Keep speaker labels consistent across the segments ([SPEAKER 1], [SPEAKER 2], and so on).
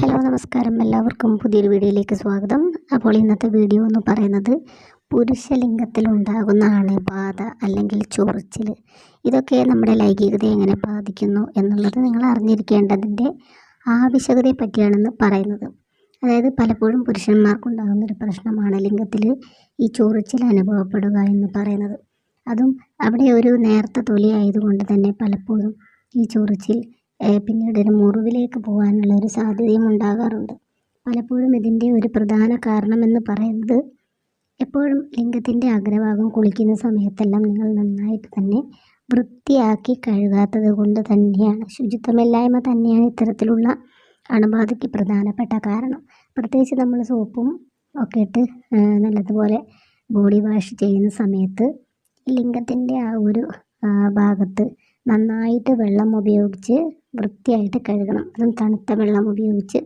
[SPEAKER 1] Hello നമസ്കാരം. എല്ലാവർക്കും പുതിയൊരു വീഡിയോയിലേക്ക് സ്വാഗതം. അപ്പോൾ ഇന്നത്തെ വീഡിയോ എന്ന് പറയുന്നത് പുരുഷലിംഗത്തിലുണ്ടാകുന്ന അണുബാധ അല്ലെങ്കിൽ ചൊറിച്ചിൽ ഇതൊക്കെ നമ്മുടെ ലൈംഗികതയെ എങ്ങനെ ബാധിക്കുന്നു എന്നുള്ളത് നിങ്ങൾ അറിഞ്ഞിരിക്കേണ്ടതിന്റെ ആവശ്യകതയെ പറ്റിയാണെന്ന് പറയുന്നത്. അതായത് പലപ്പോഴും പുരുഷന്മാർക്കുണ്ടാകുന്ന ഒരു പ്രശ്നമാണ് ലിംഗത്തിൽ ഈ ചൊറിച്ചിൽ അനുഭവപ്പെടുക എന്ന് പറയുന്നത്. അതും അവിടെ ഒരു നേർത്ത തൊലി ആയതുകൊണ്ട് തന്നെ പലപ്പോഴും ഈ ചൊറിച്ചിൽ പിന്നീട് ഒരു മുറിവിലേക്ക് പോകാനുള്ള ഒരു സാധ്യതയും ഉണ്ടാകാറുണ്ട്. പലപ്പോഴും ഇതിന്റെ ഒരു പ്രധാന കാരണമെന്ന് പറയുന്നത് എപ്പോഴും ലിംഗത്തിന്റെ അഗ്രഭാഗം കുളിക്കുന്ന സമയത്തെല്ലാം നിങ്ങൾ നന്നായിട്ട് തന്നെ വൃത്തിയാക്കി കഴുകാത്തത് കൊണ്ട് തന്നെയാണ്. ശുചിത്വമില്ലായ്മ തന്നെയാണ് ഇത്തരത്തിലുള്ള അണുബാധയ്ക്ക് പ്രധാനപ്പെട്ട കാരണം. പ്രത്യേകിച്ച് നമ്മൾ സോപ്പും ഒക്കെ ഇട്ട് നല്ലതുപോലെ ബോഡി വാഷ് ചെയ്യുന്ന സമയത്ത് ലിംഗത്തിന്റെ ആ ഒരു ഭാഗത്ത് നന്നായിട്ട് വെള്ളം ഉപയോഗിച്ച് വൃത്തിയായിട്ട് കഴുകണം. അതും തണുത്ത വെള്ളം ഉപയോഗിച്ച്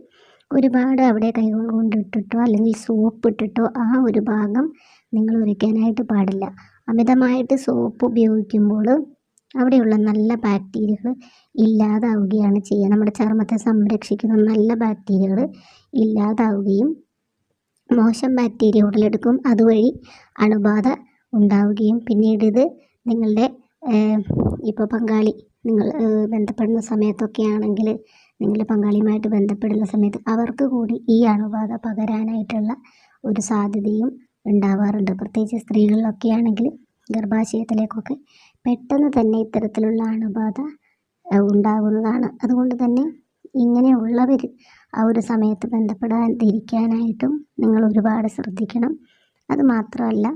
[SPEAKER 1] ഒരുപാട് അവിടെ കൈകൾ കൊണ്ടിട്ടിട്ടോ അല്ലെങ്കിൽ സോപ്പ് ഇട്ടിട്ടോ ആ ഒരു ഭാഗം നിങ്ങൾ ഉരയ്ക്കാനായിട്ട് പാടില്ല. അമിതമായിട്ട് സോപ്പ് ഉപയോഗിക്കുമ്പോൾ അവിടെയുള്ള നല്ല ബാക്ടീരിയകൾ ഇല്ലാതാവുകയാണ് ചെയ്യുക. നമ്മുടെ ചർമ്മത്തെ സംരക്ഷിക്കുന്ന നല്ല ബാക്ടീരിയകൾ ഇല്ലാതാവുകയും മോശം ബാക്ടീരിയ ഉടലെടുക്കും. അതുവഴി അണുബാധ ഉണ്ടാവുകയും പിന്നീട് ഇത് നിങ്ങളുടെ ഇപ്പോൾ പങ്കാളി നിങ്ങൾ ബന്ധപ്പെടുന്ന സമയത്തൊക്കെ ആണെങ്കിൽ നിങ്ങളുടെ പങ്കാളിയുമായിട്ട് ബന്ധപ്പെടുന്ന സമയത്ത് അവർക്ക് കൂടി ഈ അണുബാധ പകരാനായിട്ടുള്ള ഒരു സാധ്യതയും ഉണ്ടാവാറുണ്ട്. പ്രത്യേകിച്ച് സ്ത്രീകളിലൊക്കെ ആണെങ്കിൽ ഗർഭാശയത്തിലേക്കൊക്കെ പെട്ടെന്ന് തന്നെ ഇത്തരത്തിലുള്ള അണുബാധ ഉണ്ടാകുന്നതാണ്. അതുകൊണ്ട് തന്നെ ഇങ്ങനെയുള്ളവർ ആ ഒരു സമയത്ത് ബന്ധപ്പെടാതിരിക്കാനായിട്ടും നിങ്ങൾ ഒരുപാട് ശ്രദ്ധിക്കണം. അത് മാത്രമല്ല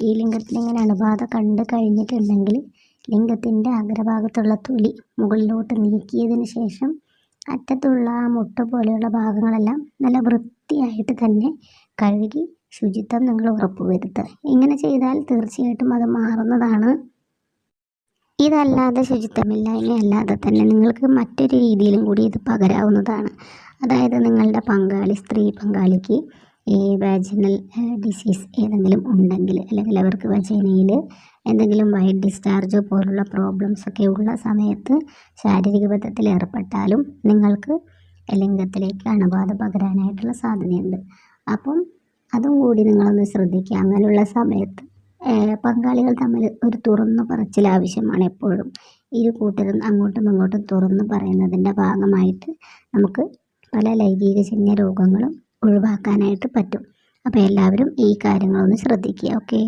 [SPEAKER 1] ഈ ലിംഗത്തിൽ ഇങ്ങനെ അണുബാധ കണ്ടു കഴിഞ്ഞിട്ടുണ്ടെങ്കിൽ ലിംഗത്തിന്റെ അഗ്രഭാഗത്തുള്ള തൊലി മുകളിലോട്ട് നീക്കിയതിന് ശേഷം അറ്റത്തുള്ള ആ മുട്ട പോലെയുള്ള ഭാഗങ്ങളെല്ലാം നല്ല വൃത്തിയായിട്ട് തന്നെ കഴുകി ശുചിത്വം നിങ്ങൾ ഉറപ്പുവരുത്തുക. ഇങ്ങനെ ചെയ്താൽ തീർച്ചയായിട്ടും അത് മാറുന്നതാണ്. ഇതല്ലാതെ ശുചിത്വമില്ലായ്മ അല്ലാതെ തന്നെ നിങ്ങൾക്ക് മറ്റൊരു രീതിയിലും കൂടി ഇത് പകരാവുന്നതാണ്. അതായത് നിങ്ങളുടെ പങ്കാളി സ്ത്രീ പങ്കാളിക്ക് ഈ വാജിനൽ ഡിസീസ് ഏതെങ്കിലും ഉണ്ടെങ്കിൽ അല്ലെങ്കിൽ അവർക്ക് വജൈനയിൽ എന്തെങ്കിലും വൈറ്റ് ഡിസ്ചാർജോ പോലുള്ള പ്രോബ്ലംസ് ഒക്കെ ഉള്ള സമയത്ത് ശാരീരിക ബന്ധത്തിൽ ഏർപ്പെട്ടാലും നിങ്ങൾക്ക് ലിംഗത്തിലേക്ക് അണുബാധ പകരാനായിട്ടുള്ള സാധ്യതയുണ്ട്. അപ്പം അതും കൂടി നിങ്ങളൊന്ന് ശ്രദ്ധിക്കുക. അങ്ങനെയുള്ള സമയത്ത് ഏഹ് പങ്കാളികൾ തമ്മിൽ ഒരു തുറന്നു പറച്ചിൽ ആവശ്യമാണ് എപ്പോഴും. ഇരു കൂട്ടരും അങ്ങോട്ടും ഇങ്ങോട്ടും തുറന്നു പറയുന്നതിന്റെ ഭാഗമായിട്ട് നമുക്ക് പല ലൈംഗിക ലൈംഗികജന്യ രോഗങ്ങളും ഒഴിവാക്കാനായിട്ട് പറ്റും. അപ്പോൾ എല്ലാവരും ഈ കാര്യങ്ങളൊന്ന് ശ്രദ്ധിക്കുക ഓക്കെ?